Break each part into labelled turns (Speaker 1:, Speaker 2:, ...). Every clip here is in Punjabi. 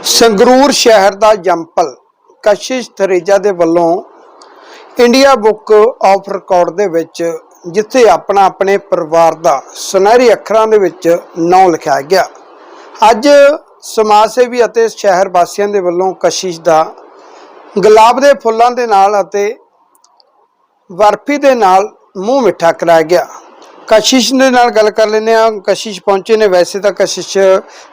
Speaker 1: ਸੰਗਰੂਰ ਸ਼ਹਿਰ ਦਾ ਜੰਪਲ ਕਸ਼ਿਸ਼ ਥਰੇਜਾ ਦੇ ਵੱਲੋਂ ਇੰਡੀਆ ਬੁੱਕ ਆਫ ਰਿਕਾਰਡ ਦੇ ਵਿੱਚ, ਜਿੱਥੇ ਆਪਣਾ ਆਪਣੇ ਪਰਿਵਾਰ ਦਾ ਸੁਨਹਿਰੀ ਅੱਖਰਾਂ ਦੇ ਵਿੱਚ ਨਾਂ ਲਿਖਿਆ ਗਿਆ। ਅੱਜ ਸਮਾਜ ਸੇਵੀ ਅਤੇ ਸ਼ਹਿਰ ਵਾਸੀਆਂ ਦੇ ਵੱਲੋਂ ਕਸ਼ਿਸ਼ ਦਾ ਗੁਲਾਬ ਦੇ ਫੁੱਲਾਂ ਦੇ ਨਾਲ ਅਤੇ ਬਰਫੀ ਦੇ ਨਾਲ ਮੂੰਹ ਮਿੱਠਾ ਕਰਾਇਆ ਗਿਆ। ਕਸ਼ਿਸ਼ ਦੇ ਨਾਲ ਗੱਲ ਕਰ ਲੈਂਦੇ ਆ ਕਸ਼ਿਸ਼ ਪਹੁੰਚੇ ਨੇ। ਵੈਸੇ ਤਾਂ ਕਸ਼ਿਸ਼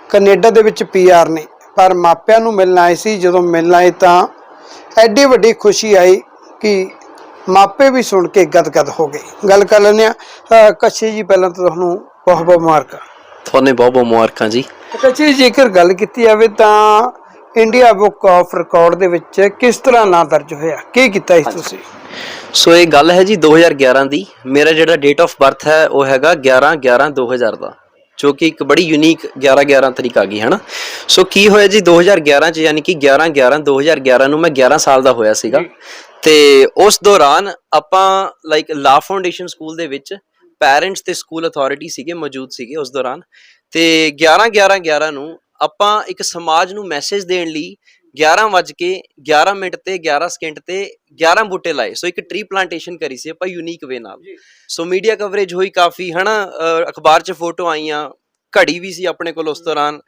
Speaker 1: ਕੈਨੇਡਾ ਦੇ ਵਿੱਚ ਪੀਆਰ ਨੇ। ਪਰ ਮਾਪਿਆਂ ਨੂੰ ਮਿਲਣ ਆਏ ਸੀ। ਜਦੋਂ ਮਿਲਣ ਆਏ ਤਾਂ ਐਡੀ ਵੱਡੀ ਖੁਸ਼ੀ ਆਈ ਕਿ ਮਾਪੇ ਵੀ ਸੁਣ ਕੇ ਗਦਗਦ ਹੋ ਗਏ। ਗੱਲ ਕਰ ਲੈਂਦੇ ਆ ਕਸ਼ਿਸ਼ ਜੀ ਪਹਿਲਾਂ ਤਾਂ ਤੁਹਾਨੂੰ ਬਹੁਤ ਬਹੁਤ ਮੁਬਾਰਕਾਂ।
Speaker 2: ਤੁਹਾਨੂੰ ਬਹੁਤ ਬਹੁਤ ਮੁਬਾਰਕਾਂ ਜੀ।
Speaker 1: ਕਸ਼ਿਸ਼ ਜੇਕਰ ਗੱਲ ਕੀਤੀ ਜਾਵੇ ਤਾਂ ਇੰਡੀਆ ਬੁੱਕ ਆਫ ਰਿਕਾਰਡ ਦੇ ਵਿੱਚ ਕਿਸ ਤਰ੍ਹਾਂ ਨਾਂ ਦਰਜ ਹੋਇਆ? ਕੀ ਕੀਤਾ ਸੀ ਤੁਸੀਂ?
Speaker 2: ਸੋ ਇਹ ਗੱਲ ਹੈ ਜੀ 2011 ਦੀ। ਮੇਰਾ ਜਿਹੜਾ ਡੇਟ ਆਫ ਬਰਥ ਹੈ ਉਹ ਹੈਗਾ 11 11 2000 ਦਾ। ਜੋ ਕਿ ਇੱਕ ਬੜੀ ਯੂਨੀਕ 11 11 ਤਰੀਕ ਆ ਗਈ ਹੈ ਨਾ ਸੋ ਕੀ ਹੋਇਆ ਜੀ 2011 ਚ ਯਾਨੀ ਕਿ 11 11 2011 ਨੂੰ ਮੈਂ 11 ਸਾਲ ਦਾ ਹੋਇਆ ਸੀਗਾ। ਤੇ ਉਸ ਦੌਰਾਨ ਆਪਾਂ ਲਾਈਕ ਲਾ ਫਾਊਂਡੇਸ਼ਨ ਸਕੂਲ ਦੇ ਵਿੱਚ ਪੈਰੈਂਟਸ ਤੇ ਸਕੂਲ ਅਥਾਰਟੀ ਸੀਗੇ ਮੌਜੂਦ ਸੀਗੇ ਉਸ ਦੌਰਾਨ। ਤੇ 11 11 11 ਨੂੰ ਆਪਾਂ ਇੱਕ ਸਮਾਜ ਨੂੰ ਮੈਸੇਜ ਦੇਣ ਲਈ 11 ਵੱਜ ਕੇ 11 ਮਿੰਟ ਤੇ 11 ਸਕਿੰਟ ਤੇ 11 ਬੂਟੇ ਲਾਏ। ਸੋ ਇੱਕ ਟਰੀ ਪਲਾਂਟੇਸ਼ਨ ਕਰੀ ਸੀ ਆਪਾਂ ਯੂਨੀਕ ਵੇ ਨਾਲ। ਸੋ ਮੀਡੀਆ ਕਵਰੇਜ ਹੋਈ ਕਾਫੀ ਹਨਾ? ਅਖਬਾਰ 'ਚ ਫੋਟੋ ਆਈਆਂ ਘੜੀ ਵੀ ਸੀ ਆਪਣੇ ਕੋਲ ਉਸ ਦੌਰਾਨ।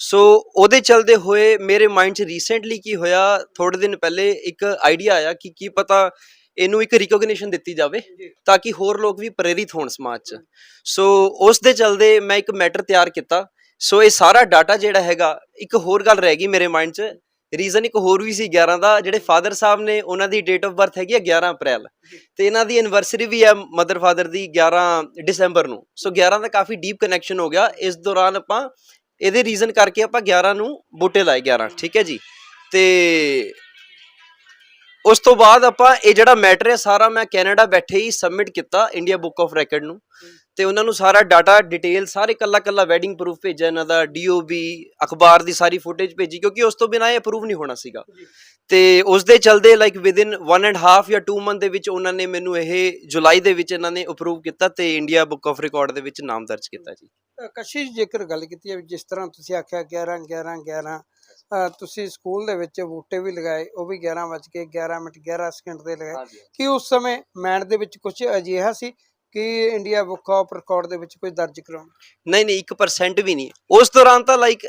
Speaker 2: ਸੋ ਉਹਦੇ ਚਲਦੇ ਹੋਏ ਮੇਰੇ ਮਾਈਂਡ 'ਚ ਰੀਸੈਂਟਲੀ ਕੀ ਹੋਇਆ ਥੋੜੇ ਦਿਨ ਪਹਿਲੇ ਇੱਕ ਆਈਡੀਆ ਆਇਆ ਕਿ ਕੀ ਪਤਾ ਇਹਨੂੰ ਇੱਕ ਰਿਕੋਗਨੀਸ਼ਨ ਦਿੱਤੀ ਜਾਵੇ ਤਾਂ ਕਿ ਹੋਰ ਲੋਕ ਵੀ ਪ੍ਰੇਰਿਤ ਹੋਣ ਸਮਾਜ 'ਚ। ਸੋ ਉਸ ਦੇ ਚਲਦੇ ਮੈਂ ਇੱਕ ਮੈਟਰ ਤਿਆਰ ਕੀਤਾ। ਸੋ ਇਹ ਸਾਰਾ ਡਾਟਾ ਜਿਹੜਾ ਹੈਗਾ ਇੱਕ ਹੋਰ ਗੱਲ ਰਹਿ ਗਈ ਮੇਰੇ ਮਾਈਂਡ 'ਚ। ਰੀਜ਼ਨ ਇੱਕ ਹੋਰ ਵੀ ਸੀ 11 ਦਾ ਜਿਹੜੇ ਫਾਦਰ ਸਾਹਿਬ ਨੇ ਉਹਨਾਂ ਦੀ ਡੇਟ ਆਫ ਬਰਥ ਹੈਗੀ ਹੈ 11 ਅਪ੍ਰੈਲ। ਤੇ ਇਹਨਾਂ ਦੀ ਐਨਵਰਸਰੀ ਵੀ ਹੈ ਮਦਰ ਫਾਦਰ ਦੀ 11 ਦਸੰਬਰ ਨੂੰ। ਸੋ 11 ਦਾ ਕਾਫੀ ਡੀਪ ਕਨੈਕਸ਼ਨ ਹੋ ਗਿਆ। ਇਸ ਦੌਰਾਨ ਆਪਾਂ ਇਹਦੇ ਰੀਜ਼ਨ ਕਰਕੇ ਆਪਾਂ 11 ਨੂੰ ਬੂਟੇ ਲਾਏ 11 ਠੀਕ ਹੈ ਜੀ? ਤੇ ਉਸ ਤੋਂ ਬਾਅਦ ਆਪਾਂ ਇਹ ਜਿਹੜਾ ਮੈਟਰ ਹੈ ਸਾਰਾ ਮੈਂ ਕੈਨੇਡਾ ਬੈਠੇ ਹੀ ਸਬਮਿਟ ਕੀਤਾ ਇੰਡੀਆ ਬੁੱਕ ਆਫ ਰੈਕੋਰਡ ਨੂੰ। ਤੇ ਉਹਨਾਂ ਨੂੰ ਸਾਰਾ ਡਾਟਾ ਡਿਟੇਲ ਸਾਰੇ ਕੱਲਾ ਕੱਲਾ ਵੈਡਿੰਗ ਪ੍ਰੂਫ ਭੇਜਿਆ ਇਹਨਾਂ ਦਾ ਡੀਓਬੀ ਅਖਬਾਰ ਦੀ ਸਾਰੀ ਫੁਟੇਜ ਭੇਜੀ ਕਿਉਂਕਿ ਉਸ ਤੋਂ ਬਿਨਾਂ ਇਹ ਅਪਰੂਵ ਨਹੀਂ ਹੋਣਾ ਸੀਗਾ। ਤੇ ਉਸ ਦੇ ਚਲਦੇ ਲਾਈਕ ਵਿਦਿਨ 1 ਐਂਡ ਹਾਫ ਜਾਂ 2 ਮੰਥ ਦੇ ਵਿੱਚ ਉਹਨਾਂ ਨੇ ਮੈਨੂੰ ਇਹ ਜੁਲਾਈ ਦੇ ਵਿੱਚ ਇਹਨਾਂ ਨੇ ਅਪਰੂਵ ਕੀਤਾ ਤੇ ਇੰਡੀਆ ਬੁੱਕ ਆਫ ਰਿਕਾਰਡ ਦੇ ਵਿੱਚ ਨਾਮ ਦਰਜ ਕੀਤਾ ਜੀ।
Speaker 1: ਕਸ਼ਿਸ਼ ਜੇਕਰ ਗੱਲ ਕੀਤੀ ਜਾਵੇ ਜਿਸ ਤਰ੍ਹਾਂ ਤੁਸੀਂ ਆਖਿਆ 11 11 11 ਅ, ਤੁਸੀਂ ਸਕੂਲ ਦੇ ਵਿੱਚ ਬੂਟੇ ਵੀ ਲਗਾਏ ਉਹ ਵੀ 11 ਵੱਜ ਕੇ 11 ਮਿੰਟ 11 ਸਕਿੰਟ ਦੇ ਲਗਾਏ। ਕਿ ਉਸ ਸਮੇਂ ਮੈਂਡ ਦੇ ਵਿੱਚ ਕੁਝ ਅਜਿਹਾ ਸੀ ਕਿ ਇੰਡੀਆ ਬੁੱਕ ਆਫ ਰਿਕਾਰਡ ਦੇ ਵਿੱਚ ਕੋਈ ਦਰਜ ਕਰਾਉਣ?
Speaker 2: ਨਹੀਂ ਨਹੀਂ 1% ਵੀ ਨਹੀਂ। ਉਸ ਦੌਰਾਨ ਤਾਂ ਲਾਈਕ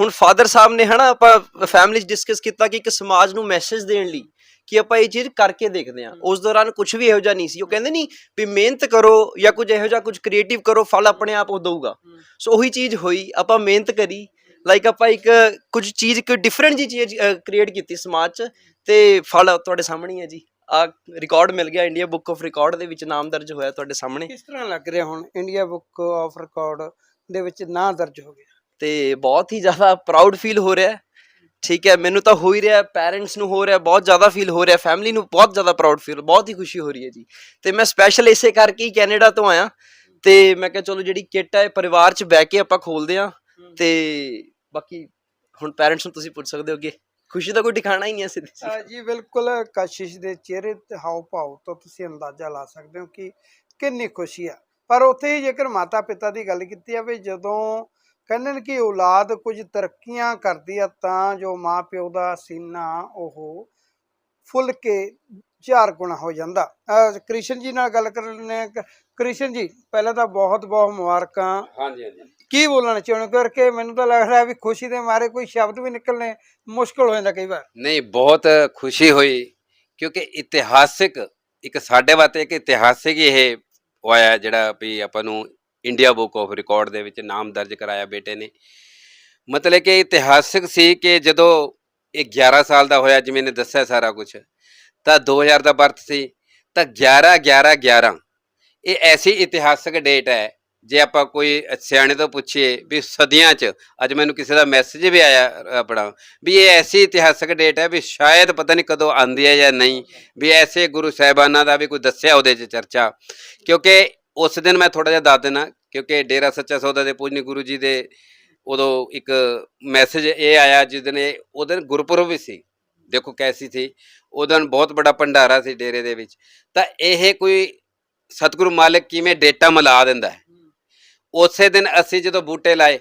Speaker 2: ਹੁਣ ਫਾਦਰ ਸਾਹਿਬ ਨੇ ਹਨਾ ਆਪਾਂ ਫੈਮਿਲੀ 'ਚ ਡਿਸਕਸ ਕੀਤਾ ਕਿ ਇੱਕ ਸਮਾਜ ਨੂੰ ਮੈਸੇਜ ਦੇਣ ਲਈ ਕਿ ਆਪਾਂ ਇਹ ਚੀਜ਼ ਕਰਕੇ ਦੇਖਦੇ ਹਾਂ। ਉਸ ਦੌਰਾਨ ਕੁਝ ਵੀ ਇਹੋ ਜਿਹਾ ਨਹੀਂ ਸੀ। ਉਹ ਕਹਿੰਦੇ ਨਹੀਂ ਵੀ ਮਿਹਨਤ ਕਰੋ ਜਾਂ ਕੁਝ ਇਹੋ ਜਿਹਾ ਕੁਝ ਕ੍ਰੀਏਟਿਵ ਕਰੋ ਫਲ ਆਪਣੇ ਆਪ ਉਹ ਦਊਗਾ। ਸੋ ਉਹੀ ਚੀਜ਼ ਹੋਈ ਆਪਾਂ ਮਿਹਨਤ ਕਰੀ ਲਾਈਕ ਆਪਾਂ ਇੱਕ ਕੁਝ ਚੀਜ਼ ਇੱਕ ਡਿਫਰੈਂਟ ਜੀ ਚੀਜ਼ ਕ੍ਰੀਏਟ ਕੀਤੀ ਸਮਾਜ 'ਚ ਤੇ ਫਲ ਤੁਹਾਡੇ ਸਾਹਮਣੇ ਹੀ ਹੈ ਜੀ। ਆ ਰਿਕਾਰਡ ਮਿਲ ਗਿਆ ਇੰਡੀਆ ਬੁੱਕ ਆਫ ਰਿਕਾਰਡ ਦੇ ਵਿੱਚ ਨਾਮ ਦਰਜ ਹੋਇਆ ਤੁਹਾਡੇ ਸਾਹਮਣੇ।
Speaker 1: ਕਿਸ ਤਰ੍ਹਾਂ ਲੱਗ ਰਿਹਾ ਹੁਣ ਇੰਡੀਆ ਬੁੱਕ ਆਫ ਰਿਕਾਰਡ ਦੇ ਵਿੱਚ ਨਾਂ ਦਰਜ ਹੋ ਗਿਆ?
Speaker 2: ਤੇ ਬਹੁਤ ਹੀ ਜ਼ਿਆਦਾ ਪ੍ਰਾਊਡ ਫੀਲ ਹੋ ਰਿਹਾ ਹੈ। ਠੀਕ ਹੈ ਮੈਨੂੰ ਤਾਂ ਹੋ ਹੀ ਰਿਹਾ ਪੈਰੈਂਟਸ ਨੂੰ ਹੋ ਰਿਹਾ ਬਹੁਤ ਜ਼ਿਆਦਾ ਫੀਲ ਹੋ ਰਿਹਾ ਫੈਮਿਲੀ ਨੂੰ ਬਹੁਤ ਜ਼ਿਆਦਾ ਪ੍ਰਾਊਡ ਫੀਲ ਬਹੁਤ ਹੀ ਖੁਸ਼ੀ ਹੋ ਰਹੀ ਹੈ ਜੀ। ਤੇ ਮੈਂ ਸਪੈਸ਼ਲ ਇਸੇ ਕਰਕੇ ਹੀ ਕੈਨੇਡਾ ਤੋਂ ਆਇਆ। ਤੇ ਮੈਂ ਕਿਹਾ ਚਲੋ ਜਿਹੜੀ ਕਿੱਟ ਹੈ ਪਰਿਵਾਰ 'ਚ ਬਹਿ ਕੇ ਆਪਾਂ ਖੋਲਦੇ ਆ ਤੇ ਬਾਕੀ ਹੁਣ ਪੈਰੈਂਟਸ ਨੂੰ ਤੁਸੀਂ ਪੁੱਛ ਸਕਦੇ ਹੋ ਕਿ ਖੁਸ਼ੀ ਦਾ ਕੋਈ ਠਿਕਾਣਾ ਹੀ ਨਹੀਂ ਹੈ ਸਿੱਧੀ ਜੀ
Speaker 1: ਜੀ ਬਿਲਕੁਲ, ਕਸ਼ਿਸ਼ ਦੇ ਚਿਹਰੇ ਤੇ ਹਾਵ ਭਾਵ ਤੋਂ ਤੁਸੀਂ ਅੰਦਾਜ਼ਾ ਲਾ ਸਕਦੇ ਹੋ ਕਿ ਕਿੰਨੀ ਖੁਸ਼ੀ ਆ। ਪਰ ਉੱਥੇ ਹੀ ਜੇਕਰ ਮਾਤਾ ਪਿਤਾ ਦੀ ਗੱਲ ਕੀਤੀ ਜਾਵੇ, ਜਦੋਂ ਕਹਿੰਦੇ ਨੇ ਕਿ ਔਲਾਦ ਕੁਝ ਤਰੱਕੀਆਂ ਕਰਦੀ ਆ, ਤਾਂ ਜੋ ਮਾਂ ਪਿਓ ਦਾ ਸੀਨਾ ਉਹ ਫੁੱਲ ਕੇ ਚਾਰ ਗੁਣਾ ਹੋ ਜਾਂਦਾ। ਕ੍ਰਿਸ਼ਨ ਜੀ ਨਾਲ ਗੱਲ ਕਰ ਲੈਂਦੇ ਹਾਂ। ਕ੍ਰਿਸ਼ਨ ਜੀ ਪਹਿਲਾਂ ਤਾਂ ਬਹੁਤ ਬਹੁਤ ਮੁਬਾਰਕਾਂ।
Speaker 3: ਹਾਂਜੀ ਹਾਂਜੀ।
Speaker 1: ਕੀ ਬੋਲਣਾ ਚਾਹੁੰਦੇ ਕਰਕੇ ਮੈਨੂੰ ਤਾਂ ਲੱਗ ਰਿਹਾ ਵੀ ਖੁਸ਼ੀ ਦੇ ਮਾਰੇ ਕੋਈ ਸ਼ਬਦ ਵੀ ਨਿਕਲਣੇ ਮੁਸ਼ਕਲ ਹੋ ਜਾਂਦਾ ਕਈ ਵਾਰ।
Speaker 3: ਨਹੀਂ ਬਹੁਤ ਖੁਸ਼ੀ ਹੋਈ ਕਿਉਂਕਿ ਇਤਿਹਾਸਿਕ ਇੱਕ ਸਾਡੇ ਵਾਸਤੇ ਇੱਕ ਇਤਿਹਾਸਿਕ ਇਹ ਹੋਇਆ ਜਿਹੜਾ ਵੀ ਆਪਾਂ ਨੂੰ ਇੰਡੀਆ ਬੁੱਕ ਆਫ ਰਿਕਾਰਡ ਦੇ ਵਿੱਚ ਨਾਮ ਦਰਜ ਕਰਾਇਆ ਬੇਟੇ ਨੇ। ਮਤਲਬ ਕਿ ਇਤਿਹਾਸਿਕ ਸੀ ਕਿ ਜਦੋਂ ਇਹ 11 ਸਾਲ ਦਾ ਹੋਇਆ ਜਿਵੇਂ ਨੇ ਦੱਸਿਆ ਸਾਰਾ ਕੁਝ ਤਾਂ 2000 ਦਾ ਬਰਥ ਸੀ, ਤਾਂ 11 11 11 ਇਹ ਐਸੀ ਇਤਿਹਾਸਕ ਡੇਟ ਹੈ, ਜੇ ਆਪਾਂ ਕੋਈ ਸਿਆਣੇ ਤੋਂ ਪੁੱਛੀਏ ਵੀ ਸਦੀਆਂ 'ਚ ਅੱਜ ਮੈਨੂੰ ਕਿਸੇ ਦਾ ਮੈਸੇਜ ਵੀ ਆਇਆ, ਆਪਣਾ, ਵੀ ਇਹ ਐਸੀ ਇਤਿਹਾਸਕ ਡੇਟ ਹੈ ਵੀ ਸ਼ਾਇਦ ਪਤਾ ਨਹੀਂ ਕਦੋਂ ਆਂਦੀ ਹੈ ਜਾਂ ਨਹੀਂ, ਵੀ ਐਸੇ ਗੁਰੂ ਸਾਹਿਬਾਨਾਂ ਦਾ ਵੀ ਕੋਈ ਦੱਸਿਆ ਉਹਦੇ 'ਚ ਚਰਚਾ। ਕਿਉਂਕਿ ਉਸ ਦਿਨ ਮੈਂ ਥੋੜਾ ਜਿਹਾ ਦੱਸ ਦੇਣਾ ਕਿਉਂਕਿ ਡੇਰਾ ਸੱਚਾ ਸੌਦਾ ਦੇ ਪੂਜਨੀ ਗੁਰੂ ਜੀ ਦੇ ਉਦੋਂ ਇੱਕ ਮੈਸੇਜ ਇਹ ਆਇਆ, ਜਿਸ ਦਿਨ ਇਹ ਉਹਦੇ ਗੁਰਪੁਰਬ ਵੀ ਸੀ। ਦੇਖੋ ਕੈਸੀ ਸੀ। ਉਹ ਦਿਨ ਬਹੁਤ ਬੜਾ ਭੰਡਾਰਾ ਸੀ ਡੇਰੇ ਦੇ ਵਿੱਚ। ਤਾਂ ਇਹ ਕੋਈ ਸਤਿਗੁਰੂ ਮਾਲਕ ਕਿਵੇਂ ਡੇਟਾ ਮਿਲਾ ਦਿੰਦਾ ਹੈ? ਉਸੇ ਦਿਨ ਅਸੀਂ ਜਦੋਂ ਬੂਟੇ ਲਾਏ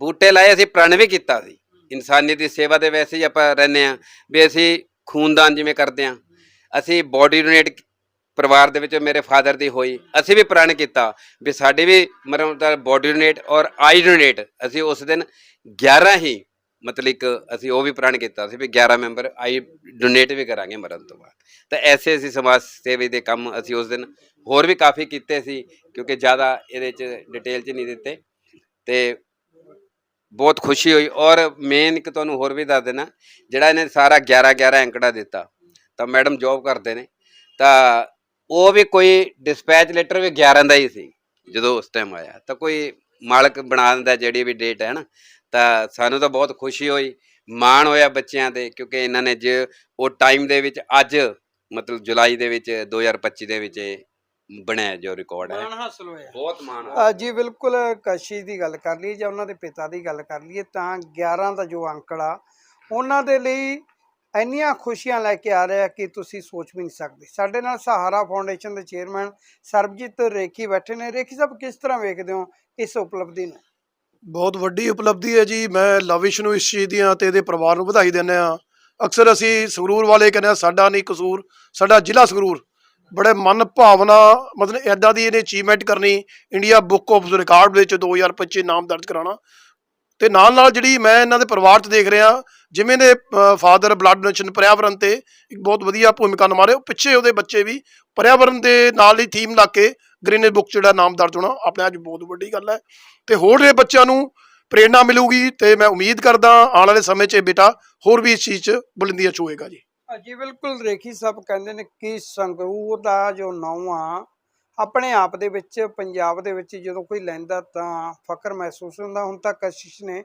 Speaker 3: ਬੂਟੇ ਲਾਏ ਅਸੀਂ ਪ੍ਰਣ ਵੀ ਕੀਤਾ ਸੀ। ਇਨਸਾਨੀਅਤ ਦੀ ਸੇਵਾ ਦੇ ਵੈਸੇ ਹੀ ਆਪਾਂ ਰਹਿੰਦੇ ਆ ਵੀ ਅਸੀਂ ਖੂਨਦਾਨ ਜਿਵੇਂ ਕਰਦੇ ਆ ਅਸੀਂ ਬਾਡੀ ਡੋਨੇਟ ਪਰਿਵਾਰ ਦੇ ਵਿੱਚ ਮੇਰੇ ਫਾਦਰ ਦੀ ਹੋਈ ਅਸੀਂ ਵੀ ਪ੍ਰਣ ਕੀਤਾ ਵੀ ਸਾਡੇ ਵੀ ਮਰਨ ਦਾ ਬਾਡੀ ਡੋਨੇਟ ਔਰ ਆਈ ਡੋਨੇਟ ਅਸੀਂ ਉਸ ਦਿਨ 11 ਹੀ ਮਤਲਬ ਇੱਕ ਅਸੀਂ ਉਹ ਵੀ ਪ੍ਰਣ ਕੀਤਾ ਸੀ ਵੀ 11 ਮੈਂਬਰ ਆਈ ਡੋਨੇਟ ਵੀ ਕਰਾਂਗੇ ਮਰਨ ਤੋਂ ਬਾਅਦ। ਤਾਂ ਐਸੇ ਅਸੀਂ ਸਮਾਜ ਸੇਵਾ ਦੇ ਕੰਮ ਅਸੀਂ ਉਸ ਦਿਨ ਹੋਰ ਵੀ ਕਾਫੀ ਕੀਤੇ ਸੀ, ਕਿਉਂਕਿ ਜ਼ਿਆਦਾ ਇਹਦੇ ਚ ਡਿਟੇਲ ਚ ਨਹੀਂ ਦਿੱਤੇ। ਤੇ ਬਹੁਤ ਖੁਸ਼ੀ ਹੋਈ ਔਰ ਮੇਨ ਇੱਕ ਤੁਹਾਨੂੰ ਹੋਰ ਵੀ ਦੱਸ ਦੇਣਾ, ਜਿਹੜਾ ਇਹਨੇ ਸਾਰਾ 11 11 ਅੰਕੜਾ ਦਿੱਤਾ, ਤਾਂ ਮੈਡਮ ਜੌਬ ਕਰਦੇ ਨੇ। ਤਾਂ ਉਹ ਵੀ ਕੋਈ ਡਿਸਪੈਚ ਲੈਟਰ ਵੀ 11 ਦਾ ਹੀ ਸੀ, ਜਦੋਂ ਉਸ ਟਾਈਮ ਆਇਆ। ਤਾਂ ਕੋਈ ਮਾਲਕ ਬਣਾ ਦਿੰਦਾ ਜਿਹੜੀ ਵੀ ਡੇਟ ਹੈ ਨਾ ਤਾਂ ਸਾਨੂੰ ਤਾਂ ਬਹੁਤ ਖੁਸ਼ੀ ਹੋਈ ਮਾਣ ਹੋਇਆ ਬੱਚਿਆਂ ਤੇ ਕਿਉਂਕਿ ਇਹਨਾਂ ਨੇ ਜੇ ਉਹ ਟਾਈਮ ਦੇ ਵਿੱਚ ਅੱਜ ਮਤਲਬ ਜੁਲਾਈ ਦੇ ਵਿੱਚ 2025 ਦੇ ਵਿੱਚ ਇਹ ਬਣਿਆ ਜੋ ਰਿਕਾਰਡ ਹੈ।
Speaker 1: ਮਾਣ ਹਾਸਲ ਹੋਇਆ।
Speaker 3: ਬਹੁਤ ਮਾਣ
Speaker 1: ਅ, ਜੀ ਬਿਲਕੁਲ ਕਸ਼ੀ ਦੀ ਗੱਲ ਕਰ ਲਈ ਜਾਂ ਉਹਨਾਂ ਦੇ ਪਿਤਾ ਦੀ ਗੱਲ ਕਰ ਲਈਏ ਤਾਂ 11 ਦਾ ਜੋ ਅੰਕੜਾ ਉਹਨਾਂ ਦੇ ਲਈ ਇੰਨੀਆਂ ਖੁਸ਼ੀਆਂ ਲੈ ਕੇ ਆ ਰਿਹਾ ਕਿ ਤੁਸੀਂ ਸੋਚ ਵੀ ਨਹੀਂ ਸਕਦੇ। ਸਾਡੇ ਨਾਲ ਸਹਾਰਾ ਫਾਊਂਡੇਸ਼ਨ ਦੇ ਚੇਅਰਮੈਨ ਸਰਬਜੀਤ ਰੇਖੀ ਬੈਠੇ ਨੇ। ਰੇਖੀ ਸਾਹਿਬ ਕਿਸ ਤਰ੍ਹਾਂ ਵੇਖਦੇ ਹੋ ਇਸ ਉਪਲਬਧੀ ਨੂੰ?
Speaker 4: ਬਹੁਤ ਵੱਡੀ ਉਪਲਬਧੀ ਹੈ ਜੀ। ਮੈਂ ਲਵਿਸ਼ ਨੂੰ ਇਸ ਚੀਜ਼ ਦੀਆਂ ਤੇ ਇਹਦੇ ਪਰਿਵਾਰ ਨੂੰ ਵਧਾਈ ਦਿੰਦੇ ਆ ਅਕਸਰ ਅਸੀਂ ਸੰਗਰੂਰ ਵਾਲੇ ਕਹਿੰਦੇ ਆ ਸਾਡਾ ਨਹੀਂ ਕਸੂਰ, ਸਾਡਾ ਜ਼ਿਲ੍ਹਾ ਸੰਗਰੂਰ। ਬੜੇ ਮਨ ਭਾਵਨਾ, ਮਤਲਬ ਐਦਾਂ ਦੀ ਇਹਨੇ ਅਚੀਵਮੈਂਟ ਕਰਨੀ, ਇੰਡੀਆ ਬੁੱਕ ਆਫ ਰਿਕਾਰਡ ਵਿੱਚ 2025 ਨਾਮ ਦਰਜ ਕਰਾਉਣਾ। ਤੇ ਨਾਲ ਨਾਲ ਜਿਹੜੀ ਮੈਂ ਇਹਨਾਂ ਦੇ ਪਰਿਵਾਰ 'ਚ ਦੇਖ ਰਿਹਾ, ਜਿਵੇਂ ਦੇ ਫਾਦਰ ਬਲੱਡ ਡੋਨੇਸ਼ਨ ਪਰਿਆਵਰਨ ਤੇ ਇੱਕ ਬਹੁਤ ਵਧੀਆ ਭੂਮਿਕਾ ਨਿਭਾ ਰਹੇ ਉਹ ਪਿੱਛੇ ਉਹਦੇ ਬੱਚੇ ਵੀ ਪਰਿਆਵਰਨ ਦੇ ਨਾਲ ਹੀ ਥੀਮ ਲਾ ਕੇ ਗ੍ਰੀਨੇਜ ਬੁੱਕ ਜਿਹੜਾ ਨਾਮ ਦਰਜ ਹੋਣਾ ਆਪਣੇ ਆਪ 'ਚ ਬਹੁਤ ਵੱਡੀ ਗੱਲ ਹੈ। ਤੇ ਹੋਰ ਦੇ ਬੱਚਿਆਂ ਨੂੰ ਪ੍ਰੇਰਣਾ ਮਿਲੂਗੀ ਤੇ ਮੈਂ ਉਮੀਦ ਕਰਦਾ ਆਉਣ ਵਾਲੇ ਸਮੇਂ 'ਚ ਇਹ ਬੇਟਾ ਹੋਰ ਵੀ ਇਸ ਚੀਜ਼ 'ਚ ਬੁਲੰਦੀਆਂ ਛੂਏਗਾ ਜੀ।
Speaker 1: ਜੀ ਬਿਲਕੁਲ ਰੇਖੀ ਸਾਹਿਬ ਕਹਿੰਦੇ ਨੇ ਕਿ ਸੰਗਰੂਰ ਦਾ ਜੋ ਨਾਂ ਆ ਆਪਣੇ ਆਪ ਦੇ ਵਿੱਚ ਪੰਜਾਬ ਦੇ ਵਿੱਚ ਜਦੋਂ ਕੋਈ ਲੈਂਦਾ ਤਾਂ ਫਖਰ ਮਹਿਸੂਸ ਹੁੰਦਾ। ਹੁਣ ਤੱਕ ਕਸ਼ਿਸ਼ ਨੇ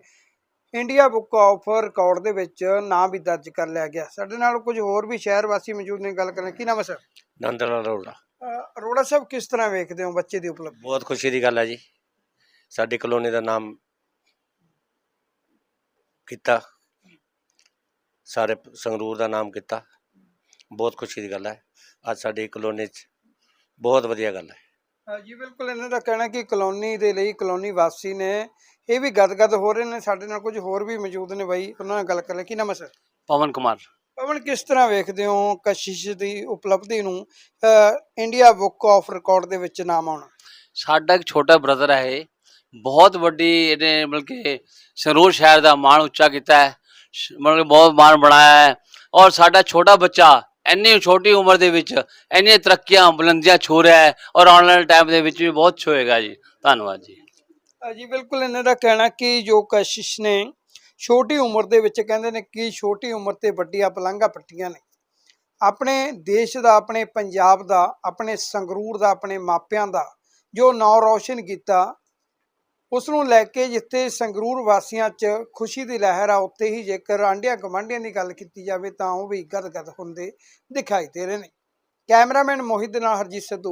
Speaker 1: ਇੰਡੀਆ ਬੁੱਕ ਆਫ ਰਿਕਾਰਡ ਦੇ ਵਿੱਚ ਨਾਂ ਵੀ ਦਰਜ ਕਰ ਲਿਆ ਗਿਆ। ਸਾਡੇ ਨਾਲ ਕੁਝ ਹੋਰ ਵੀ ਸ਼ਹਿਰ ਵਾਸੀ ਮੌਜੂਦ ਨੇ ਗੱਲ ਕਰਨ। ਕੀ ਨਾਮ ਹੈ ਸਰ?
Speaker 5: ਨੰਦ ਲਾਲ ਅਰੋੜਾ
Speaker 1: ਸਾਹਿਬ ਕਿਸ ਤਰ੍ਹਾਂ ਵੇਖਦੇ ਹੋ ਬੱਚੇ ਦੀ ਉਪਲਬਧੀ?
Speaker 5: ਬਹੁਤ ਖੁਸ਼ੀ ਦੀ ਗੱਲ ਹੈ ਜੀ। ਸਾਡੀ ਕਲੋਨੀ ਦਾ ਨਾਮ ਕੀਤਾ। ਸਾਰੇ ਸੰਗਰੂਰ ਦਾ ਨਾਮ ਕੀਤਾ। ਬਹੁਤ ਖੁਸ਼ੀ ਦੀ ਗੱਲ ਹੈ ਅੱਜ ਸਾਡੀ ਕਲੋਨੀ 'ਚ ਬਹੁਤ ਵਧੀਆ ਗੱਲ ਹੈ
Speaker 1: ਅ, ਜੀ ਬਿਲਕੁਲ ਇਹਨਾਂ ਦਾ ਕਹਿਣਾ ਕਿ ਕਲੋਨੀ ਦੇ ਲਈ ਕਲੋਨੀ ਵਾਸੀ ਨੇ ਇਹ ਵੀ ਗਦਗਦ ਹੋ ਰਹੇ ਨੇ। ਸਾਡੇ ਨਾਲ ਕੁਝ ਹੋਰ ਵੀ ਮੌਜੂਦ ਨੇ ਬਾਈ ਉਹਨਾਂ ਨਾਲ ਗੱਲ ਕਰ ਲੈ। ਕੀ ਨਾਮ ਹੈ ਸਰ?
Speaker 6: ਪਵਨ ਕੁਮਾਰ।
Speaker 1: ਪਵਨ ਕਿਸ ਤਰ੍ਹਾਂ ਵੇਖਦੇ ਹੋ ਕਸ਼ਿਸ਼ ਦੀ ਉਪਲਬਧੀ ਨੂੰ? ਇੰਡੀਆ ਬੁੱਕ ਆਫ ਰਿਕਾਰਡ ਦੇ ਵਿੱਚ ਨਾਮ ਆਉਣਾ।
Speaker 6: ਸਾਡਾ ਇੱਕ ਛੋਟਾ ਬ੍ਰਦਰ ਹੈ ਇਹ। ਬਹੁਤ ਵੱਡੀ ਇਹਨੇ ਮਤਲਬ ਕਿ ਸੰਗਰੂਰ ਸ਼ਹਿਰ ਦਾ ਮਾਣ ਉੱਚਾ ਕੀਤਾ ਹੈ। ਮਤਲਬ ਕਿ ਬਹੁਤ ਮਾਣ ਬਣਾਇਆ ਹੈ। ਔਰ ਸਾਡਾ ਛੋਟਾ ਬੱਚਾ ਇੰਨੀ ਛੋਟੀ ਉਮਰ ਦੇ ਵਿੱਚ ਇੰਨੀਆਂ ਤਰੱਕੀਆਂ ਬੁਲੰਦੀਆਂ ਛੂ ਰਿਹਾ ਹੈ ਔਰ ਆਉਣ ਵਾਲੇ ਟਾਈਮ ਦੇ ਵਿੱਚ ਵੀ ਬਹੁਤ ਛੂਏਗਾ ਜੀ। ਧੰਨਵਾਦ ਜੀ।
Speaker 1: ਜੀ ਬਿਲਕੁਲ ਇਹਨਾਂ ਦਾ ਕਹਿਣਾ ਕਿ ਜੋ ਕਸ਼ਿਸ਼ ਨੇ ਛੋਟੀ ਉਮਰ ਦੇ ਵਿੱਚ ਕਹਿੰਦੇ ਨੇ ਕਿ ਛੋਟੀ ਉਮਰ ਤੇ ਵੱਡੀਆਂ ਪਲੰਘਾਂ ਪੱਟੀਆਂ ਨੇ। ਆਪਣੇ ਦੇਸ਼ ਦਾ, ਆਪਣੇ ਪੰਜਾਬ ਦਾ, ਆਪਣੇ ਸੰਗਰੂਰ ਦਾ, ਆਪਣੇ ਮਾਪਿਆਂ ਦਾ ਜੋ ਨਾਂ ਰੌਸ਼ਨ ਕੀਤਾ ਉਸ ਨੂੰ ਲੈ ਕੇ ਜਿੱਥੇ ਸੰਗਰੂਰ ਵਾਸੀਆਂ 'ਚ ਖੁਸ਼ੀ ਦੀ ਲਹਿਰ ਆ, ਉੱਥੇ ਹੀ ਜੇਕਰ ਆਂਢੀਆਂ ਗੁਆਂਢੀਆਂ ਦੀ ਗੱਲ ਕੀਤੀ ਜਾਵੇ ਤਾਂ ਉਹ ਵੀ ਗਦਗਦ ਹੁੰਦੇ ਦਿਖਾਈ ਦੇ ਰਹੇ ਨੇ। ਕੈਮਰਾਮੈਨ ਮੋਹਿਤ ਨਾਲ ਹਰਜੀਤ ਸਿੱਧੂ।